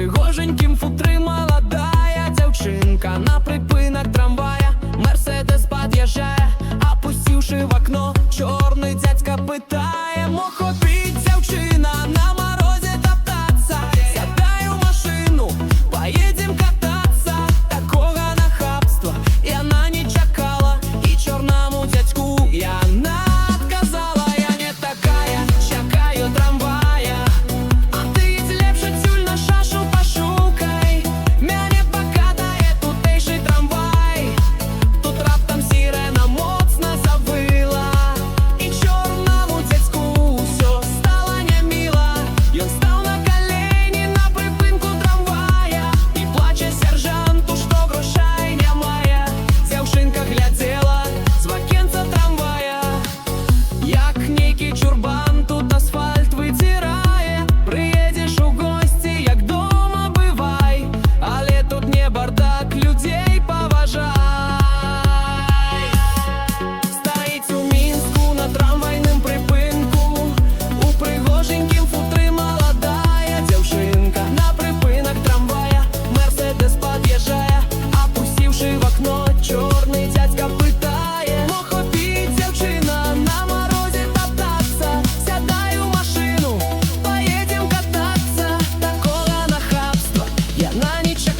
У пригоженькім футри молодая дівчинка Panic Check.